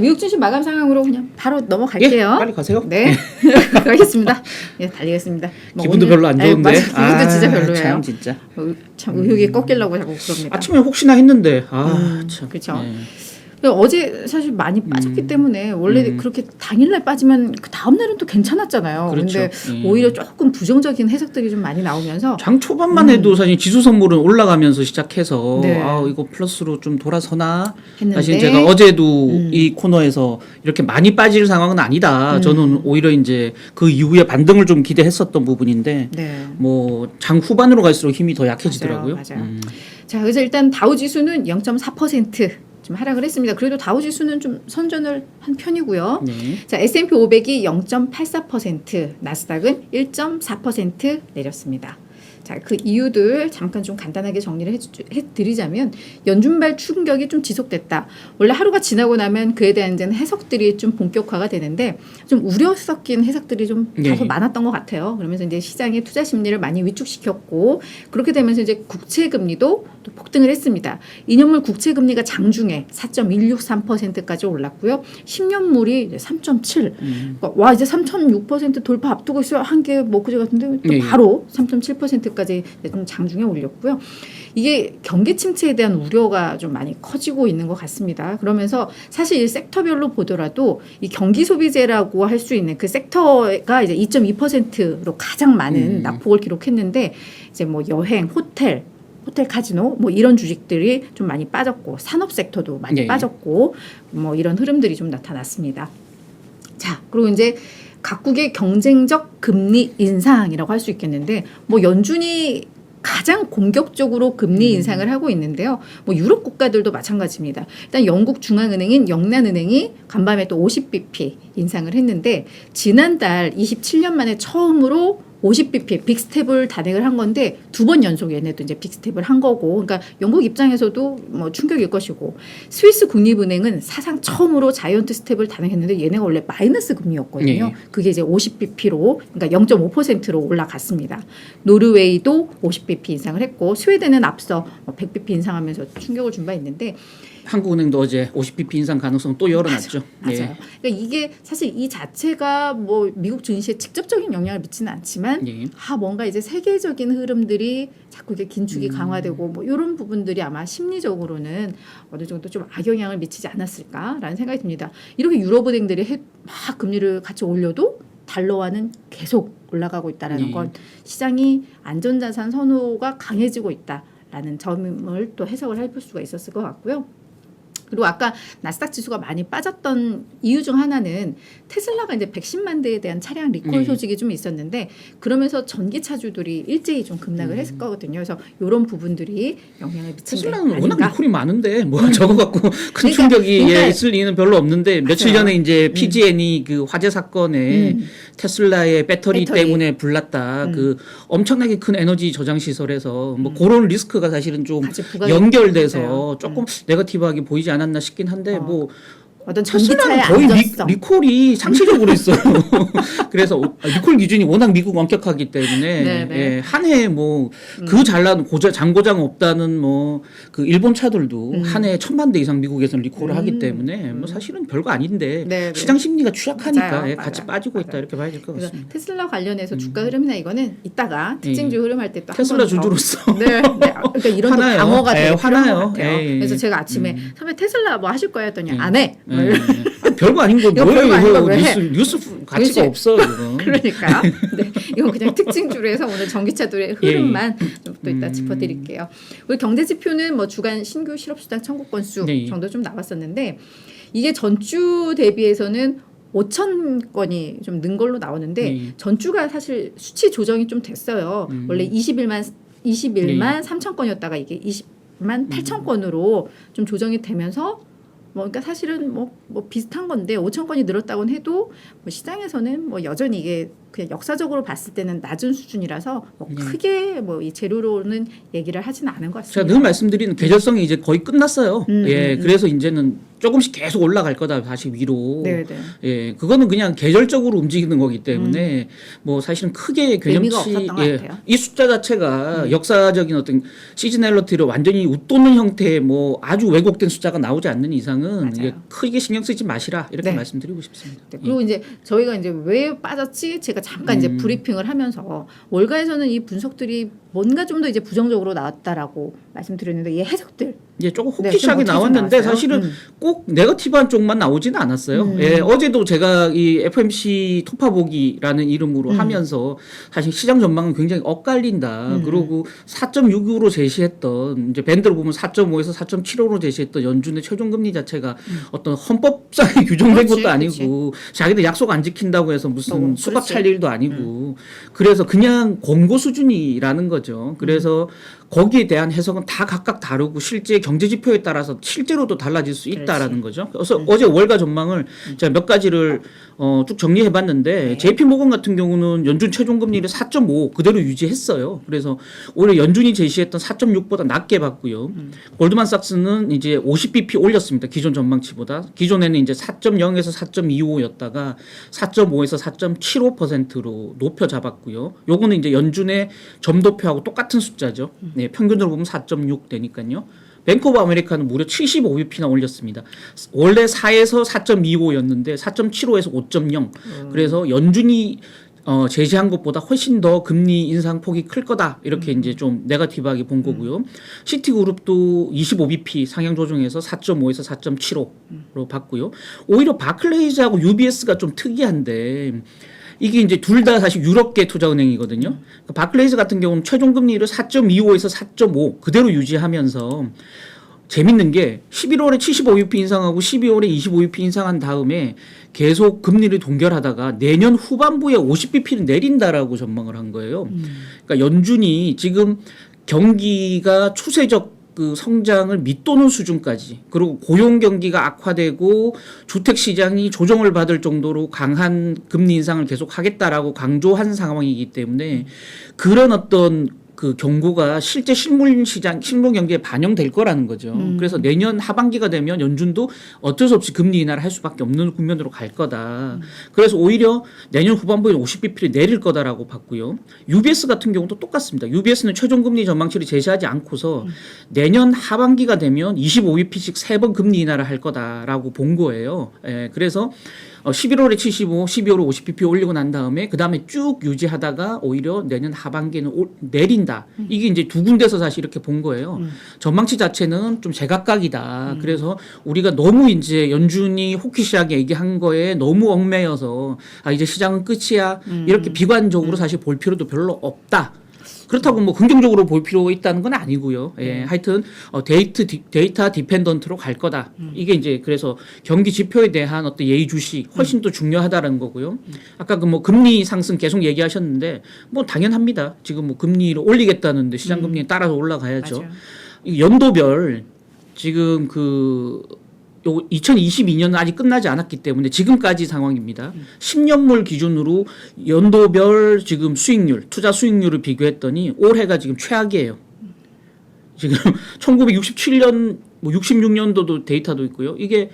미국 증시 마감 상황으로 그냥 바로 넘어갈게요. 예, 빨리 가세요. 네, 가겠습니다. 예, 달리겠습니다. 뭐 기분도 오늘- 별로 안 아유, 좋은데. 맞아, 기분도 진짜 별로예요. 참 진짜. 어, 참 의욕이 꺾이려고 자꾸 그럽니다. 아침에 혹시나 했는데 아 음, 참. 예. 근데 어제 사실 많이 빠졌기 때문에 원래 음. 그렇게 당일날 빠지면 그 다음 날은 또 괜찮았잖아요. 그렇죠. 근데 예. 오히려 조금 부정적인 해석들이 좀 많이 나오면서 장 초반만 해도 사실 지수 선물은 올라가면서 시작해서 음. 네. 아 이거 플러스로 좀 돌아서나 했는데 사실 제가 어제도 음. 이 코너에서 이렇게 많이 빠질 상황은 아니다. 음. 저는 오히려 이제 그 이후에 반등을 좀 기대했었던 부분인데 네. 뭐장 후반으로 갈수록 힘이 더 약해지더라고요. 맞아요, 맞아요. 음. 자, 그래서 일단 다우 지수는 0.4% 좀 하락을 했습니다. 그래도 다우 지수는 좀 선전을 한 편이고요. 네. 자, S&P 500이 0.84%, 나스닥은 1.4% 내렸습니다. 자, 그 이유들 잠깐 좀 간단하게 정리를 해드리자면 연준발 충격이 좀 지속됐다. 원래 하루가 지나고 나면 그에 대한 이제 해석들이 좀 본격화가 되는데 좀 우려 섞인 해석들이 좀 네. 다소 많았던 것 같아요. 그러면서 이제 시장의 투자 심리를 많이 위축시켰고 그렇게 되면서 이제 국채 금리도 또 폭등을 했습니다. 2년물 국채 금리가 장중에 4.163%까지 올랐고요. 10년물이 이제 3.7. 음. 그러니까 와 이제 3.6% 돌파 앞두고 있어요. 한게 먹구제 같은데 또 예, 예. 바로 3.7% 까지 좀 장중에 올렸고요. 이게 경기 침체에 대한 우려가 좀 많이 커지고 있는 것 같습니다. 그러면서 사실 이 섹터별로 보더라도 이 경기 소비재라고 할 수 있는 그 섹터가 이제 2.2%로 가장 많은 음. 낙폭을 기록했는데 이제 뭐 여행, 호텔 호텔 카지노 뭐 이런 주식들이 좀 많이 빠졌고 산업 섹터도 많이 예. 빠졌고 뭐 이런 흐름들이 좀 나타났습니다. 자, 그리고 이제 각국의 경쟁적 금리 인상이라고 할 수 있겠는데 뭐 연준이 가장 공격적으로 금리 음. 인상을 하고 있는데요. 뭐 유럽 국가들도 마찬가지입니다. 일단 영국 중앙은행인 영란은행이 간밤에 또 50bp 인상을 했는데 지난달 27년 만에 처음으로 50bp 빅스텝을 단행을 한 건데 두 번 연속 얘네도 이제 빅스텝을 한 거고 그러니까 영국 입장에서도 뭐 충격일 것이고 스위스 국립은행은 사상 처음으로 자이언트 스텝을 단행했는데 얘네가 원래 마이너스 금리였거든요. 네. 그게 이제 50bp로 그러니까 0.5%로 올라갔습니다. 노르웨이도 50bp 인상을 했고 스웨덴은 앞서 100bp 인상하면서 충격을 준 바 있는데 한국은행도 어제 50bp 인상 가능성 또 열어놨죠. 맞아요. 예. 그러니까 이게 사실 이 자체가 뭐 미국 증시에 직접적인 영향을 미치는 않지만 예. 아 뭔가 이제 세계적인 흐름들이 자꾸 이게 긴축이 음. 강화되고 뭐 이런 부분들이 아마 심리적으로는 어느 정도 좀 악영향을 미치지 않았을까라는 생각이 듭니다. 이렇게 유럽은행들이 해- 막 금리를 같이 올려도 달러화는 계속 올라가고 있다라는 예. 건 시장이 안전자산 선호가 강해지고 있다 라는 점을 또 해석을 해볼 수가 있었을 것 같고요. 그리고 아까 나스닥 지수가 많이 빠졌던 이유 중 하나는 테슬라가 이제 110만 대에 대한 차량 리콜 네. 소식이 좀 있었는데 그러면서 전기차주들이 일제히 좀 급락을 했을 거거든요. 그래서 이런 부분들이 영향을 미친 게 테슬라는 워낙 아닌가. 리콜이 많은데 뭐 저거 갖고 큰 그러니까 충격이 예, 있을 리는 별로 없는데 며칠 맞아요. 전에 이제 PG&E 그 화재 사건에 음. 테슬라의 배터리, 배터리. 때문에 불났다. 음. 그 엄청나게 큰 에너지 저장 시설에서 뭐 그런 리스크가 사실은 좀 연결돼서. 조금 네거티브하게 보이지 않았나 싶긴 한데 어. 뭐 어떤 전기차의 거의. 리, 콜이 상시적으로 있어요. 그래서 오- 리콜 기준이 워낙 미국 엄격하기 때문에 네, 네. 예, 한해뭐 음. 그 잘난 고장 장고장 없다는 뭐 그 일본 차들도 음. 한해 천만 대 이상 미국에서는 리콜을 음. 하기 때문에 뭐 사실은 별거 아닌데 네, 네. 시장 심리가 취약하니까 맞아요, 예, 같이 맞아요, 빠지고 있다 맞아요. 이렇게 봐야 될 것 그래서 같습니다. 테슬라 관련해서 주가 흐름이나 이거는 이따가 특징주 흐름할 때 또 테슬라 주주로서 네, 네. 그러니까 이런 또 화나요. 방어가 예, 되게 필요한 화나요. 같아요. 예, 예. 그래서 제가 아침에 음. 선배 테슬라 뭐 하실 거예요 했더니 예. 안 해. 예, 예. 아, 별거 아닌 거 뭐예요? 별거 아닌 거왜 뉴스 해? 뉴스 가치가. 없어 이거. 그러니까 네, 이건 그냥 특징주로 해서 오늘 전기차들의 예, 예. 흐름만 좀또 이따 음. 짚어드릴게요. 우리 경제 지표는 뭐 주간 신규 실업수당 청구 건수 네. 정도 좀 나왔었는데 이게 전주 대비해서는 5천 건이 좀 는 걸로 나오는데 네. 전주가 사실 수치 조정이 좀 됐어요. 음. 원래 21만 21만 네. 3천 건이었다가 이게 20만 8천 건으로 좀 조정이 되면서 뭐 그러니까 사실은 뭐, 뭐 비슷한 건데 5천 건이 늘었다고는 해도 뭐 시장에서는 뭐 여전히 이게 그냥 역사적으로 봤을 때는 낮은 수준이라서 뭐 네. 크게 뭐 이 재료로는 얘기를 하지는 않은 것 제가 같습니다. 늘 말씀드리는 계절성이 이제 거의 끝났어요. 음, 예, 음, 음. 그래서 이제는 조금씩 계속 올라갈 거다 다시 위로. 네, 네. 예, 그거는 그냥 계절적으로 움직이는 거기 때문에 뭐 사실은 크게 음. 것 예. 음. 이 숫자 자체가 역사적인 어떤 시즈널러티를 완전히 웃도는 형태의 뭐 아주 왜곡된 숫자가 나오지 않는 이상은 크게 신경 쓰지 마시라 이렇게 네. 말씀드리고 싶습니다. 네, 그리고 이제 저희가 이제 왜 빠졌지? 제가 잠깐 이제 음. 브리핑을 하면서 월가에서는 이 분석들이 뭔가 좀 더 이제 부정적으로 나왔다라고 말씀드렸는데 이 해석들 이제 조금 네, 좀 어떻게 나왔는데? 사실은 음. 꼭 네거티브한 쪽만 나오지는 않았어요. 음. 예, 어제도 제가 이 FMC 토파보기라는 이름으로 음. 하면서 사실 시장 전망은 굉장히 엇갈린다. 음. 그리고 4.65로 제시했던 이제 밴드로 보면 4.5에서 4.75로 제시했던 연준의 최종 금리 자체가 어떤 헌법상에 규정된 음. 그렇지, 것도 아니고 자기들 약속 안 지킨다고 해서 무슨 어, 수갑 그렇지. 음. 찰 일도 아니고 그래서 그냥 권고 수준이라는 거죠. 그래서 거기에 대한 해석은 다 각각 다르고 실제 경제 지표에 따라서 실제로도 달라질 수 있다라는 거죠. 그래서 음. 어제 월가 전망을 제가 몇 가지를 어, 쭉 정리해 봤는데 네. JP 모건 같은 경우는 연준 최종 금리를 4.5 그대로 유지했어요. 그래서 오히려 연준이 제시했던 4.6보다 낮게 봤고요. 음. 골드만삭스는 이제 50bp 올렸습니다. 기존 전망치보다. 기존에는 이제 4.0에서 4.25였다가 4.5에서 4.75%로 높여 잡았고요. 요거는 이제 연준의 점도표하고 똑같은 숫자죠. 네, 평균으로 보면 4.6 되니까요. 뱅크 오브 아메리카는 무려 75bp나 올렸습니다. 원래 4에서 4.25였는데 4.75에서 5.0. 그래서 연준이 어, 제시한 것보다 훨씬 더 금리 인상 폭이 클 거다. 이렇게 이제 좀 네가티브하게 본 거고요. 시티그룹도 25bp 상향 조정해서 4.5에서 4.75로 봤고요. 오히려 바클레이즈하고 UBS가 좀 특이한데 이게 이제 둘 다 사실 유럽계 투자은행이거든요. 그러니까 바클레이즈 같은 경우는 최종 금리를 4.25에서 4.5 그대로 유지하면서 재밌는 게 11월에 75UP 인상하고 12월에 25UP 인상한 다음에 계속 금리를 동결하다가 내년 후반부에 50BP를 내린다라고 전망을 한 거예요. 그러니까 연준이 지금 경기가 추세적 그 성장을 밑도는 수준까지. 그리고 고용 경기가 악화되고 주택 시장이 조정을 받을 정도로 강한 금리 인상을 계속 하겠다라고 강조한 상황이기 때문에 그런 어떤 그 경고가 실제 실물 시장, 실물 경기에 반영될 거라는 거죠. 음. 그래서 내년 하반기가 되면 연준도 어쩔 수 없이 금리 인하를 할 수밖에 없는 국면으로 갈 거다. 음. 그래서 오히려 내년 후반부에 50bp를 내릴 거다라고 봤고요. UBS 같은 경우도 똑같습니다. UBS는 최종 금리 전망치를 제시하지 않고서 내년 하반기가 되면 25bp씩 세 번 금리 인하를 할 거다라고 본 거예요. 예, 그래서 어, 11월에 75, 12월에 50bp 올리고 난 다음에 그 다음에 쭉 유지하다가 오히려 내년 하반기에는 올- 내린다. 이게 이제 두 군데서 사실 이렇게 본 거예요. 전망치 자체는 좀 제각각이다. 그래서 우리가 너무 이제 연준이 호키시하게 얘기한 거에 너무 얽매여서 아 이제 시장은 끝이야. 이렇게 비관적으로 사실 볼 필요도 별로 없다. 그렇다고 뭐 긍정적으로 볼 필요가 있다는 건 아니고요. 예, 하여튼 어, 데이트 디, 데이터 디펜던트로 갈 거다. 이게 이제 그래서 경기 지표에 대한 어떤 예의 주시 훨씬 더 중요하다는 거고요. 아까 그 뭐 금리 상승 계속 얘기하셨는데 뭐 당연합니다. 지금 뭐 금리를 올리겠다는데 시장 금리에 따라서 올라가야죠. 맞아요. 연도별 지금 그 요 2022년은 아직 끝나지 않았기 때문에 지금까지 상황입니다. 10년물 기준으로 연도별 지금 수익률, 투자 수익률을 비교했더니 올해가 지금 최악이에요. 지금 1967년 뭐 66년도도 데이터도 있고요. 이게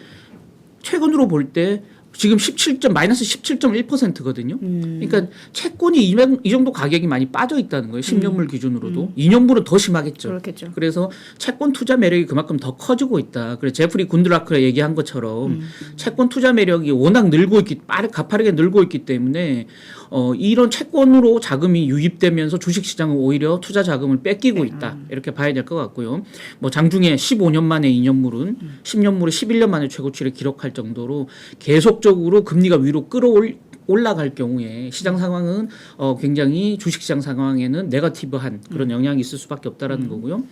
최근으로 볼 때 지금 17점 마이너스 17.1%거든요. 음. 그러니까 채권이 이, 명- 이 정도 가격이 많이 빠져 있다는 거예요. 10년물 기준으로도. 2년물은 더 심하겠죠. 그렇겠죠. 그래서 채권 투자 매력이 그만큼 더 커지고 있다. 그래서 제프리 군드라크가 얘기한 것처럼 채권 투자 매력이 워낙 늘고 있기 빠르 가파르게 늘고 있기 때문에 어 이런 채권으로 자금이 유입되면서 주식 시장은 오히려 투자 자금을 뺏기고 있다. 이렇게 봐야 될 것 같고요. 뭐 장중에 15년 만에 2년물은 10년물에 11년 만에 최고치를 기록할 정도로 계속적으로 금리가 위로 끌어올 올라갈 경우에 시장 상황은 어 굉장히 주식 시장 상황에는 네거티브한 그런 영향이 있을 수밖에 없다라는 거고요.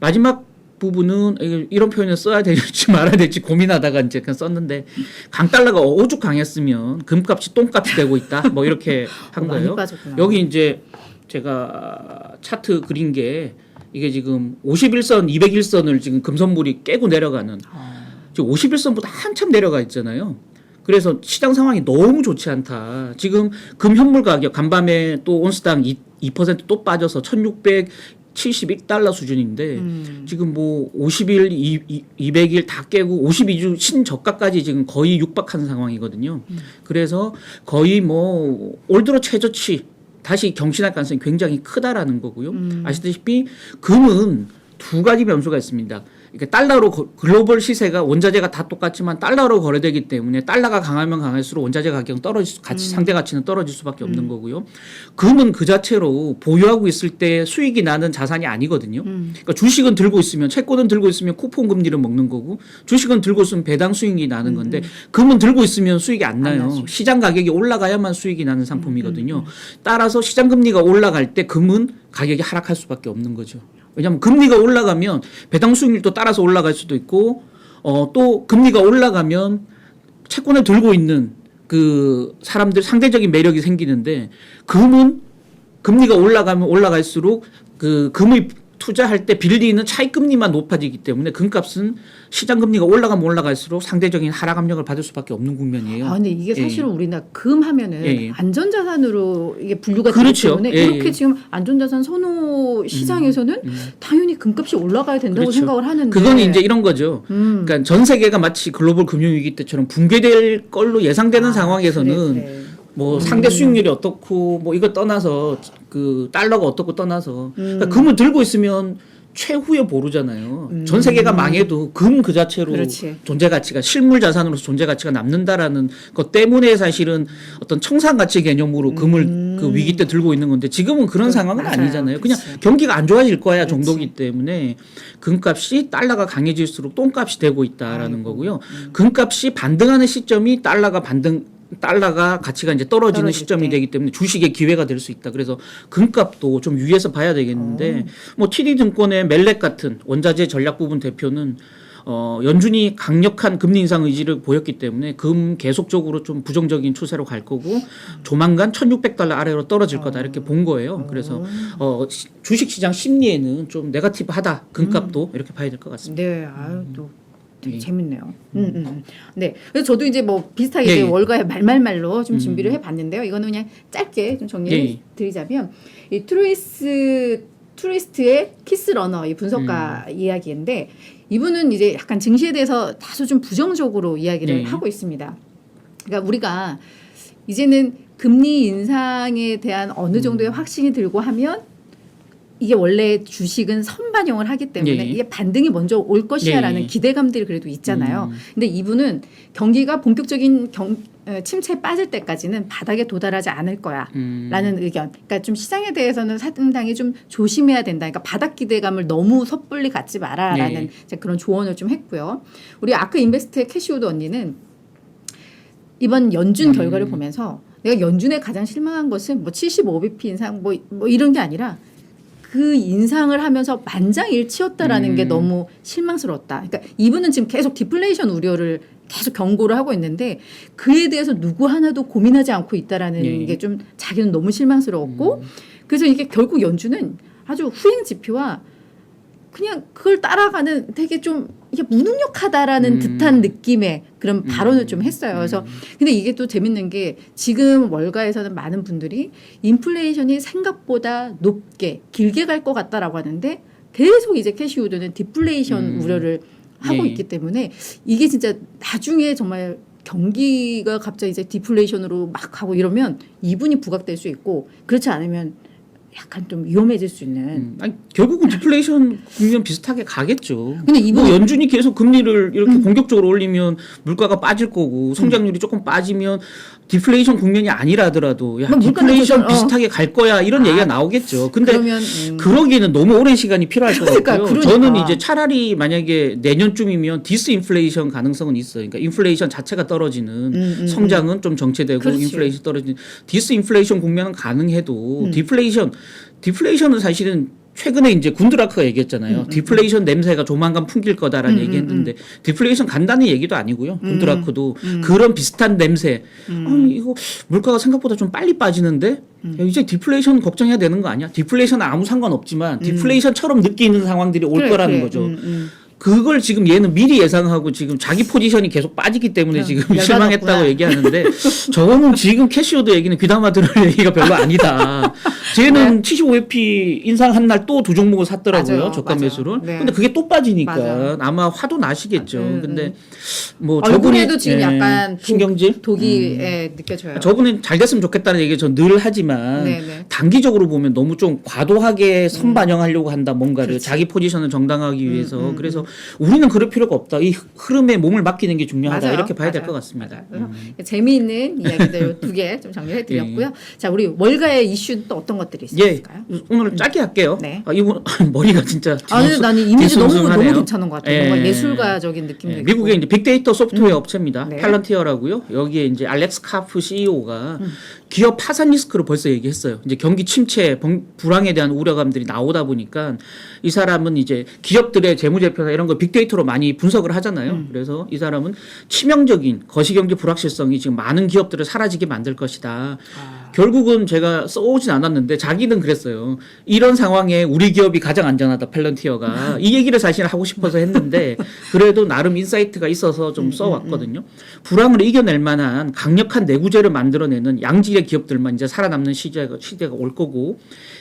마지막 부분은 이런 표현을 써야 될지 말아야 될지 고민하다가 이제 그냥 썼는데 강달러가 오죽 강했으면 금값이 똥값이 되고 있다. 뭐 이렇게 한 거예요. 여기 이제 제가 차트 그린 게 이게 지금 51선, 201선을 지금 금선물이 깨고 내려가는 아. 지금 51선보다 한참 내려가 있잖아요. 그래서 시장 상황이 너무 좋지 않다. 지금 금 현물 가격 간밤에 또 온스당 2, 2%또 빠져서 1,671달러 수준인데 음. 지금 뭐 50일, 2, 200일 다 깨고 52주 신저가까지 지금 거의 육박한 상황이거든요. 그래서 거의 뭐 올 들어 최저치 다시 경신할 가능성이 굉장히 크다라는 거고요. 아시다시피 금은 두 가지 변수가 있습니다. 그러니까 달러로 거- 글로벌 시세가 원자재가 다 똑같지만 달러로 거래되기 때문에 달러가 강하면 강할수록 원자재 가격은 떨어질 수, 가치 상대 가치는 떨어질 수밖에 없는 거고요. 금은 그 자체로 보유하고 있을 때 수익이 나는 자산이 아니거든요. 그러니까 주식은 들고 있으면 채권은 들고 있으면 쿠폰 금리를 먹는 거고 주식은 들고 있으면 배당 수익이 나는 건데 금은 들고 있으면 수익이 안 나요. 나죠. 시장 가격이 올라가야만 수익이 나는 상품이거든요. 따라서 시장 금리가 올라갈 때 금은 가격이 하락할 수밖에 없는 거죠. 왜냐하면 금리가 올라가면 배당 수익률도 따라서 올라갈 수도 있고 어, 또 금리가 올라가면 채권을 들고 있는 그 사람들 상대적인 매력이 생기는데 금은 금리가 올라가면 올라갈수록 그 금을 투자할 때 빌리는 차익 금리만 높아지기 때문에 금값은 시장 금리가 올라가면 올라갈수록 상대적인 하락 압력을 받을 수밖에 없는 국면이에요. 아, 근데 이게 예, 사실은 우리나라 금 하면은 예, 예. 안전자산으로 이게 분류가 되기 그렇죠. 때문에 예, 이렇게 예. 지금 안전자산 선호 시장에서는 당연히 금값이 올라가야 된다고 그렇죠. 생각을 하는데 그건 이제 이런 거죠. 음. 그러니까 전 세계가 마치 글로벌 금융위기 때처럼 붕괴될 걸로 예상되는 아, 상황에서는 그래, 그래. 뭐 상대 수익률이 어떻고 뭐 이거 떠나서 그 달러가 어떻고 떠나서 음. 그러니까 금을 들고 있으면 최후의 보루잖아요. 전 세계가 망해도 금 그 자체로 음. 그렇지. 존재 가치가 실물 자산으로서 존재 가치가 남는다라는 것 때문에 사실은 어떤 청산 가치 개념으로 금을 그 위기 때 들고 있는 건데 지금은 그런 음. 상황은 맞아요. 아니잖아요. 그냥 그치. 경기가 안 좋아질 거야 그렇지. 정도기 때문에 금값이 달러가 강해질수록 똥값이 되고 있다라는 거고요. 금값이 반등하는 시점이 달러가 반등 달러가 가치가 이제 떨어지는 시점이 때. 되기 때문에 주식의 기회가 될 수 있다. 그래서 금값도 좀 유의해서 봐야 어. 되겠는데 뭐 TD증권의 멜렉 같은 원자재 전략 부분 대표는 어, 연준이 강력한 금리 인상 의지를 보였기 때문에 금 계속적으로 좀 부정적인 추세로 갈 거고 조만간 1,600달러 아래로 떨어질 거다 이렇게 본 거예요. 그래서 어, 시- 주식 시장 심리에는 좀 네가티브하다 금값도 이렇게 봐야 될 것 같습니다. 네, 아유 또 되게 예. 재밌네요. 음, 음, 음. 네, 그래서 저도 이제 뭐 비슷하게 예, 이제 예. 월가의 말말말로 좀 준비를 해봤는데요. 이거는 그냥 짧게 좀 정리해 예, 예. 드리자면 이 트루이스 트루이스트의 키스 러너 이 분석가 음. 이야기인데 이분은 이제 약간 증시에 대해서 다소 좀 부정적으로 이야기를 예. 하고 있습니다. 그러니까 우리가 이제는 금리 인상에 대한 어느 음. 정도의 확신이 들고 하면 이게 원래 주식은 선반영을 하기 때문에 예. 이게 반등이 먼저 올 것이야라는 예. 기대감들이 그래도 있잖아요. 음. 근데 이분은 경기가 본격적인 경, 어, 침체에 빠질 때까지는 바닥에 도달하지 않을 거야. 음. 라는 의견. 그러니까 좀 시장에 대해서는 상당히 좀 조심해야 된다. 그러니까 바닥 기대감을 너무 섣불리 갖지 마라라는 네. 그런 조언을 좀 했고요. 우리 아크 인베스트의 캐시우드 언니는 이번 연준 음. 결과를 보면서 내가 연준에 가장 실망한 것은 뭐 75bp 인상 뭐, 뭐 이런 게 아니라 그 인상을 하면서 만장일치였다라는 음. 게 너무 실망스러웠다. 그러니까 이분은 지금 계속 디플레이션 우려를 계속 경고를 하고 있는데 그에 대해서 누구 하나도 고민하지 않고 있다라는 네. 게좀 자기는 너무 실망스러웠고 그래서 이게 결국 연준은 아주 후행 지표와 그냥 그걸 따라가는 되게 좀 이게 무능력하다라는 음. 듯한 느낌의 그런 발언을 좀 했어요. 그래서 근데 이게 또 재밌는 게 지금 월가에서는 많은 분들이 인플레이션이 생각보다 높게 길게 갈 것 같다라고 하는데 계속 이제 캐시우드는 디플레이션 음. 우려를 하고 예. 있기 때문에 이게 진짜 나중에 정말 경기가 갑자기 이제 디플레이션으로 막 가고 이러면 이분이 부각될 수 있고 그렇지 않으면 약간 좀 위험해질 수 있는. 음, 아니, 결국은 디플레이션 국면 비슷하게 가겠죠. 근데 이분 뭐 연준이 계속 금리를 이렇게 공격적으로 올리면 물가가 빠질 거고 성장률이 조금 빠지면 디플레이션 국면이 아니라 하더라도 야 디플레이션 어. 비슷하게 갈 거야 이런 아, 얘기가 나오겠죠. 근데 그러면 음, 그러기에는 너무 오랜 시간이 필요할 것 그러니까, 같고요. 그러니까. 저는 이제 차라리 만약에 내년쯤이면 디스인플레이션 가능성은 있어요. 그러니까 인플레이션 자체가 떨어지는 음, 음, 성장은 좀 정체되고 그렇지. 인플레이션 떨어지는 디스인플레이션 국면은 가능해도 음. 디플레이션 디플레이션은 사실은 최근에 이제 군드라크가 얘기했잖아요. 디플레이션 냄새가 조만간 풍길 거다라는 음, 얘기했는데 디플레이션 간다는 얘기도 아니고요. 군드라크도 음. 그런 비슷한 냄새. 아니 이거 물가가 생각보다 좀 빨리 빠지는데 야, 이제 디플레이션 걱정해야 되는 거 아니야? 디플레이션은 아무 상관 없지만 디플레이션처럼 느끼는 상황들이 올 그래, 거라는 그래. 거죠. 음, 음. 그걸 지금 얘는 미리 예상하고 지금 자기 포지션이 계속 빠지기 때문에 음, 지금. 실망했다고 얘기하는데 저거는 지금 캐시오도 얘기는 귀담아 들을 얘기가 별로 아니다. 쟤는 75회피 인상 한 날 또 두 종목을 샀더라고요. 네. 맞아요. 저가 맞아요. 매수를. 네. 근데 그게 또 빠지니까 맞아요. 아마 화도 나시겠죠. 음, 근데 뭐 저분이 얼굴에도 지금 예, 약간 독- 신경질 독이 예, 느껴져요. 저분은 잘 됐으면 좋겠다는 얘기 전늘 하지만 네네. 단기적으로 보면 너무 좀 과도하게 선반영하려고 한다 뭔가를. 자기 포지션을 정당하기 위해서 음, 그래서 우리는 그럴 필요가 없다 이 흐름에 몸을 맡기는 게 중요하다 맞아요. 이렇게 봐야 될. 것 같습니다. 음. 재미있는 이야기들 두 개 좀 정리해 드렸고요. 자, 우리 월가의 이슈는 또 어떤 것들이 예 있을까요? 오늘 짧게 할게요. 네. 아, 이분 머리가 진짜 아, 근데 나는 이미지 너무 너무. 괜찮은 것 같아요. 예. 뭔가 예술가적인 느낌도 예. 미국의 이제 빅데이터 소프트웨어 업체입니다. 네. 팔런티어라고요. 여기에 이제 알렉스 카프 CEO가 음. 기업 파산 리스크를 벌써 얘기했어요. 이제 경기 침체, 벙- 불황에 대한 우려감들이 나오다 보니까 이 사람은 이제 기업들의 재무제표나 이런 걸 빅데이터로 많이 분석을 하잖아요. 음. 그래서 이 사람은 치명적인 거시경제 불확실성이 지금 많은 기업들을 사라지게 만들 것이다. 아. 결국은 제가 써오진 않았는데 자기는 그랬어요. 이런 상황에 우리 기업이 가장 안전하다 펠런티어가 이 얘기를 사실 하고 싶어서 했는데 그래도 나름 인사이트가 있어서 좀 써왔거든요. 불황을 이겨낼 만한 강력한 내구재를 만들어내는 양질의 기업들만 이제 살아남는 시대가 시대가 올 거고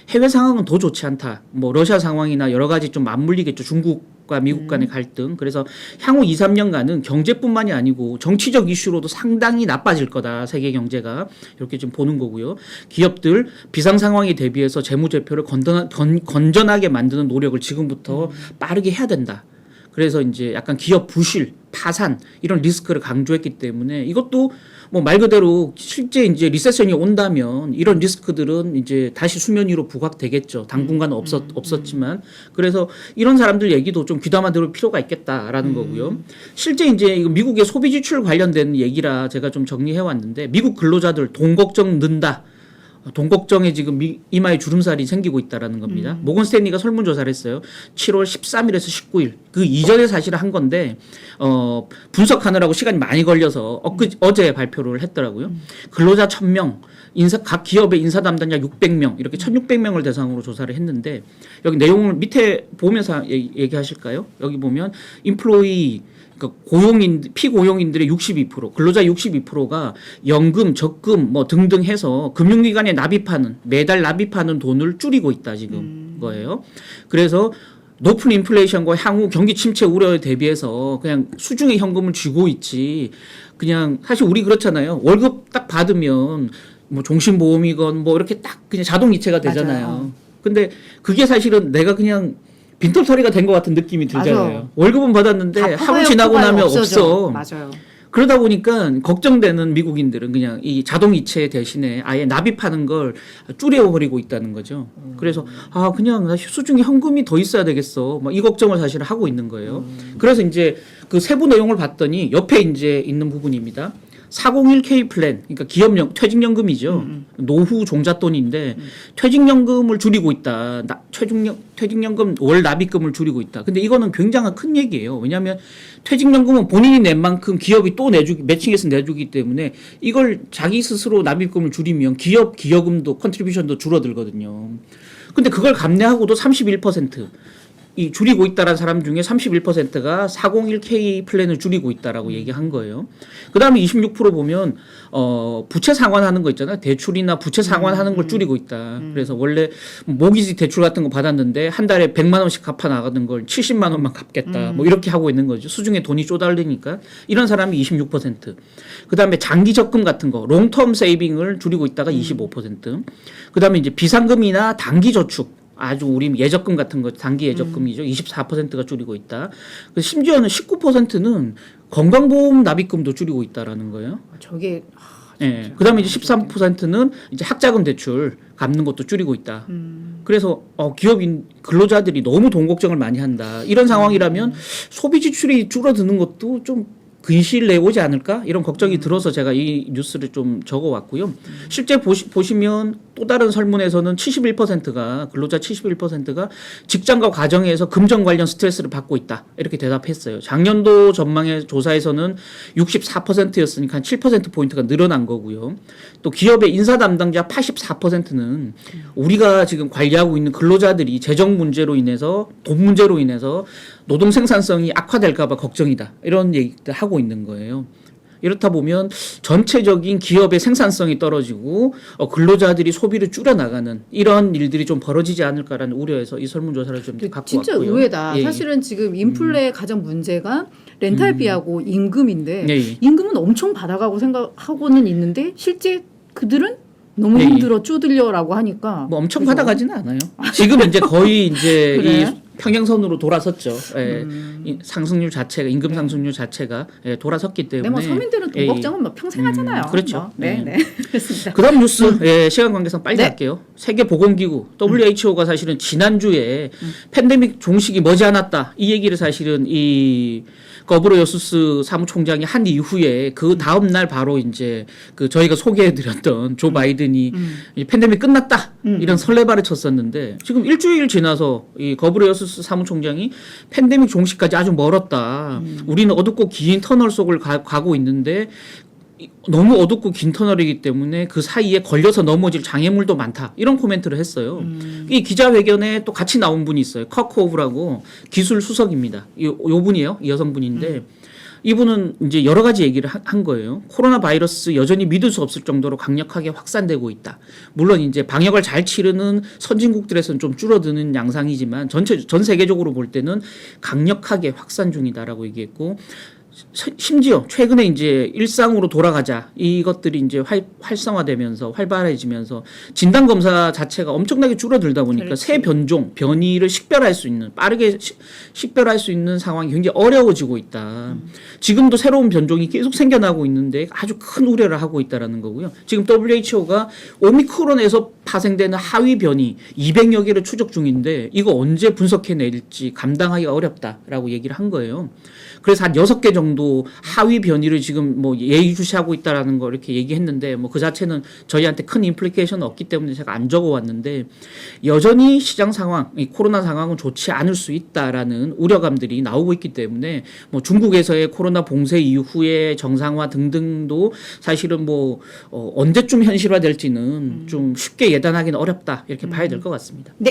해외 상황은 더 좋지 않다. 뭐 러시아 상황이나 여러 가지 좀 맞물리겠죠. 중국 과 미국 간의 갈등. 그래서 향후 2, 3년간은 경제뿐만이 아니고 정치적 이슈로도 상당히 나빠질 거다. 세계 경제가 이렇게 좀 보는 거고요. 기업들 비상 상황에 대비해서 재무제표를 건전, 건, 건전하게 만드는 노력을 지금부터 빠르게 해야 된다. 그래서 이제 약간 기업 부실, 파산 이런 리스크를 강조했기 때문에 이것도 뭐 말 그대로 실제 이제 리세션이 온다면 이런 리스크들은 이제 다시 수면 위로 부각되겠죠. 당분간 없었 없었지만 그래서 이런 사람들 얘기도 좀 귀담아 들을 필요가 있겠다라는 거고요. 실제 이제 미국의 소비 지출 관련된 얘기라 제가 좀 정리해 왔는데 미국 근로자들 돈 걱정 는다. 돈 걱정에 지금 미- 이마에 주름살이 생기고 있다라는 겁니다. 모건 스탠리가 설문조사를 했어요. 7월 13일에서 19일 그 이전에 사실 한 건데 어, 분석하느라고 시간이 많이 걸려서 엊그, 어제 발표를 했더라고요. 근로자 1000명, 인사 각 기업의 인사 담당자 600명 이렇게 1600명을 대상으로 조사를 했는데 여기 내용을 밑에 보면서 얘기- 얘기하실까요? 여기 보면 인플로이 그러니까 고용인 피고용인들의 62% 근로자 62%가 연금, 적금 뭐 등등 해서 금융기관에 납입하는 매달 납입하는 돈을 줄이고 있다 지금 거예요. 그래서 높은 인플레이션과 향후 경기 침체 우려에 대비해서 그냥 수중에 현금을 쥐고 있지 그냥 사실 우리 그렇잖아요. 월급 딱 받으면 뭐 종신보험이건 뭐 이렇게 딱 그냥 자동이체가 되잖아요. 맞아요. 근데 그게 사실은 내가 그냥 빈털터리가 된 것 같은 느낌이 들잖아요. 맞아요. 월급은 받았는데 다 하루 지나고 나면 없어져. 없어. 맞아요. 그러다 보니까 걱정되는 미국인들은 그냥 이 자동 이체 대신에 아예 납입하는 걸 줄여버리고 있다는 거죠. 그래서 아 그냥 나 수중에 현금이 더 있어야 되겠어. 막 이 걱정을 사실 하고 있는 거예요. 그래서 이제 그 세부 내용을 봤더니 옆에 이제 있는 부분입니다. 401k 플랜, 그러니까 기업연 퇴직연금이죠. 노후 종잣돈인데 퇴직연금을 줄이고 있다. 나, 퇴직연, 퇴직연금 월 납입금을 줄이고 있다. 근데 이거는 굉장한 큰 얘기예요. 왜냐하면 퇴직연금은 본인이 낸 만큼 기업이 또 내주기 매칭해서 내주기 때문에 이걸 자기 스스로 납입금을 줄이면 기업 기여금도 컨트리뷰션도 줄어들거든요. 근데 그걸 감내하고도 31%. 이 줄이고 있다라는 사람 중에 31%가 401k 플랜을 줄이고 있다라고 얘기한 거예요. 그다음에 26% 보면 어 부채 상환하는 거 있잖아요. 대출이나 부채 상환하는 걸 줄이고 있다. 그래서 원래 모기지 대출 같은 거 받았는데 한 달에 100만 원씩 갚아 나가는 걸 70만 원만 갚겠다. 뭐 이렇게 하고 있는 거죠. 수중에 돈이 쪼달리니까 이런 사람이 26%. 그다음에 장기 적금 같은 거 롱텀 세이빙을 줄이고 있다가 25%. 그다음에 이제 비상금이나 단기 저축 아주 우리 예적금 같은 거 단기 예적금이죠. 24%가 줄이고 있다. 그래서 심지어는 19%는 건강보험 납입금도 줄이고 있다라는 거예요. 저게 예. 그다음에 이제 13%는 이제 학자금 대출 갚는 것도 줄이고 있다. 그래서 어 기업인 근로자들이 너무 돈 걱정을 많이 한다. 이런 상황이라면 소비 지출이 줄어드는 것도 좀 근시일 내에 오지 않을까 이런 걱정이 들어서 제가 이 뉴스를 좀 적어왔고요. 실제 보시, 보시면 또 다른 설문에서는 71%가 근로자 71%가 직장과 가정에서 금전 관련 스트레스를 받고 있다 이렇게 대답했어요. 작년도 전망의 조사에서는 64%였으니까 한 7% 포인트가 늘어난 거고요. 또 기업의 인사 담당자 84%는 우리가 지금 관리하고 있는 근로자들이 재정 문제로 인해서 돈 문제로 인해서 노동 생산성이 악화될까봐 걱정이다 이런 얘기들 하고 있는 거예요. 이렇다 보면 전체적인 기업의 생산성이 떨어지고 어, 근로자들이 소비를 줄여 나가는 이런 일들이 좀 벌어지지 않을까라는 우려에서 이 설문조사를 좀 갖고 진짜 왔고요. 의외다. 예, 예. 사실은 지금 인플레의 가장 문제가 렌탈비하고 임금인데 예, 예. 임금은 엄청 받아가고 생각하고는 있는데 실제 그들은 너무 예, 예. 힘들어 쪼들려라고 하니까 뭐 엄청 그죠? 받아가지는 않아요. 지금 이제 거의 이제 그래? 이 평행선으로 돌아섰죠. 예. 음. 이 상승률 자체가 임금 상승률 자체가 예, 돌아섰기 때문에. 네, 뭐 서민들은 돈 예, 걱정은 뭐 평생 하잖아요. 음, 그렇죠. 뭐. 네, 네. 네. 그렇습니다. 그다음 뉴스 예, 시간 관계상 빨리 네. 갈게요. 세계 보건기구 WHO가 사실은 지난주에 음. 팬데믹 종식이 머지않았다 이 얘기를 사실은 이 거브로여수스 사무총장이 한 이후에 그 다음 날 바로 이제 그 저희가 소개해드렸던 조 바이든이 음. 이 팬데믹 끝났다 음. 이런 설레발을 쳤었는데 지금 일주일 지나서 이 거브로여수스 사무총장이 팬데믹 종식까지 아주 멀었다. 음. 우리는 어둡고 긴 터널 속을 가, 가고 있는데 이- 너무 어둡고 긴 터널이기 때문에 그 사이에 걸려서 넘어질 장애물도 많다. 이런 코멘트를 했어요. 음. 이 기자회견에 또 같이 나온 분이 있어요. 커크오브라고 기술 수석입니다. 요, 요 분이에요. 이 여성분인데 음. 이분은 이제 여러 가지 얘기를 하- 한 거예요. 코로나 바이러스 여전히 믿을 수 없을 정도로 강력하게 확산되고 있다. 물론 이제 방역을 잘 치르는 선진국들에서는 좀 줄어드는 양상이지만 전체 전 세계적으로 볼 때는 강력하게 확산 중이다라고 얘기했고 시- 심지어 최근에 이제 일상으로 돌아가자 이것들이 이제 활, 활성화되면서 활발해지면서 진단 검사 자체가 엄청나게 줄어들다 보니까 그렇지. 새 변종 변이를 식별할 수 있는 빠르게 시- 식별할 수 있는 상황이 굉장히 어려워지고 있다. 지금도 새로운 변종이 계속 생겨나고 있는데 아주 큰 우려를 하고 있다라는 거고요. 지금 WHO가 오미크론에서 파생되는 하위 변이 200여 개를 추적 중인데 이거 언제 분석해낼지 감당하기가 어렵다라고 얘기를 한 거예요. 그래서 한 여섯 개 정도 하위 변이를 지금 뭐 예의주시하고 있다라는 거 이렇게 얘기했는데 뭐 그 자체는 저희한테 큰 임플리케이션은 없기 때문에 제가 안 적어 왔는데 여전히 시장 상황, 이 코로나 상황은 좋지 않을 수 있다라는 우려감들이 나오고 있기 때문에 뭐 중국에서의 코로나 봉쇄 이후의 정상화 등등도 사실은 뭐 어, 언제쯤 현실화될지는 좀 쉽게 예단하기는 어렵다 이렇게 봐야 될 것 같습니다. 네,